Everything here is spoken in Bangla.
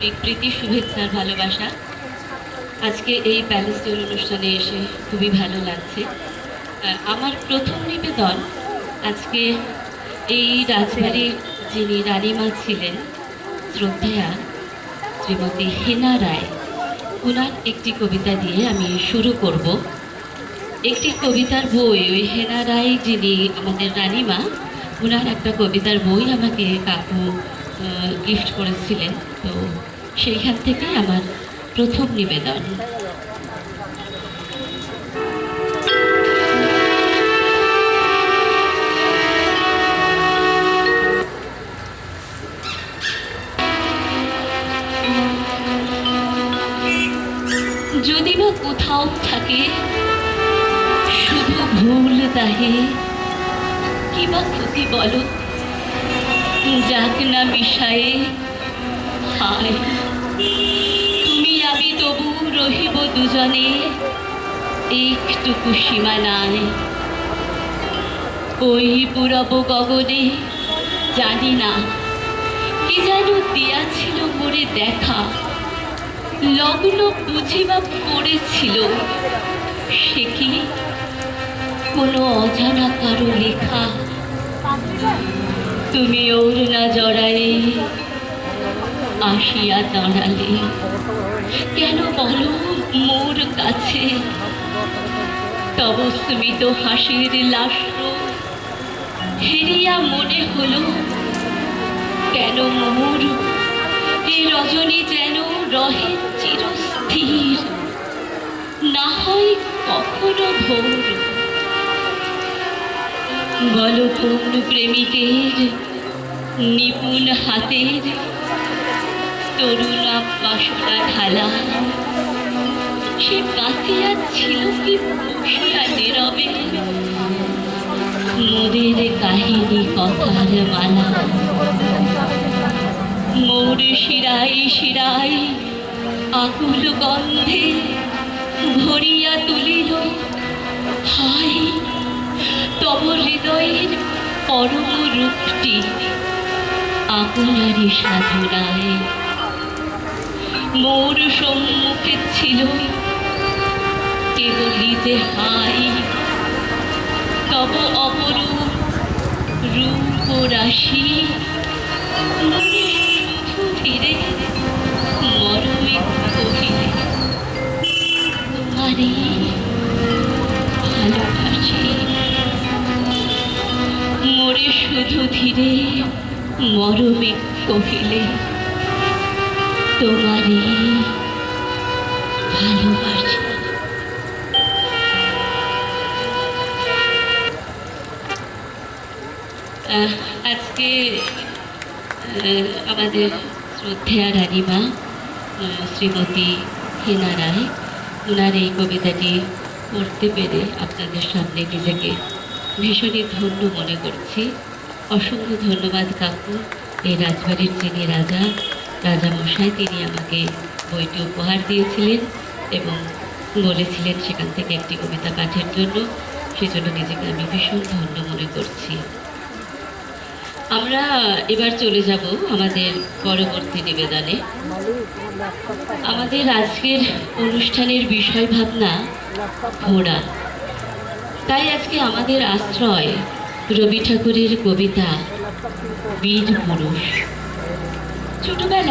প্রীতি শুভেচ্ছার ভালোবাসা। আজকে এই প্যালেসের অনুষ্ঠানে এসে খুবই ভালো লাগছে। আমার প্রথম নিবেদন আজকে এই রাজবাড়ির যিনি রানীমা ছিলেন, শ্রদ্ধেয়া শ্রীমতী হেনা রায় ওনার একটি কবিতা দিয়ে আমি শুরু করব। একটি কবিতার বই, ওই হেনা রায় যিনি আমাদের রানীমা ওনার একটা কবিতার বই আমাকে কাকু গিফট করেছিলেন। তো সেইখান থেকেই আমার প্রথম নিবেদন। যদি বা কোথাও থাকে শুধু ভুল তাহে কি বা ক্ষতি বলো? যাক না মিশায়ে হায়। রহিব দুজনে। একটুকু সীমানায় ওই পুরব গগনে, জানি না। কি যেন দিয়াছিল মোরে দেখা। লগ্ন বুঝিবা পড়েছিল। সে কি? কোনো অজানা কারও লেখা। তুমি ওর না জড়ায়ে আসিয়া দাঁড়ালে। কেন বলো, মোর কাছে? তব স্মিত হাসির লাস্য হেরিয়া মনে হলো, কেন মোর? এ রজনী যেন রহে চিরস্থির। না হয় কখনো ভোর। বলো কোন প্রেমিকের নিপুণ হাতের তরুণা বাসনা ঢালা সে কাঁদিয়া ছিল কি বসিয়া নীরবে। মোদের কাহিনী কথার মালা। মোর শিরাই শিরাই আকুল গন্ধে ভরিয়া তুলিল। হায়, তব হৃদয়ের পরম রূপটি আপনারই সাধনায় মোর সম্মুখে ছিল। কেবলই যে হাই। তব অপরূপ রূপ রাশি ধীরে মরমে কহিলে, তোমারই ভালোবাসি। মরে শুধু ধীরে মরমে কহিলে তোমারই ভালোবাসি। আজকে আমাদের শ্রদ্ধেয়া রানীমা শ্রীমতী হেনা রায় ওনার এই কবিতাটি পড়তে পেরে আপনাদের সামনে নিজেকে ভীষণই ধন্য মনে করছি। অসংখ্য ধন্যবাদ কাকু, এই রাজবাড়ির যিনি রাজা রাজা মশাই, তিনি আমাকে বইটি উপহার দিয়েছিলেন এবং বলেছিলেন সেখান থেকে একটি কবিতা পাঠের জন্য। সেজন্য নিজেকে আমি ভীষণ ধন্য মনে করছি। আমরা এবার চলে যাব আমাদের পরবর্তী নিবেদনে। আমাদের আজকের অনুষ্ঠানের বিষয় ভাবনা ঘোড়া। তাই আজকে আমাদের আশ্রয় রবি ঠাকুরের কবিতা বীর পুরুষ। 就这卖呢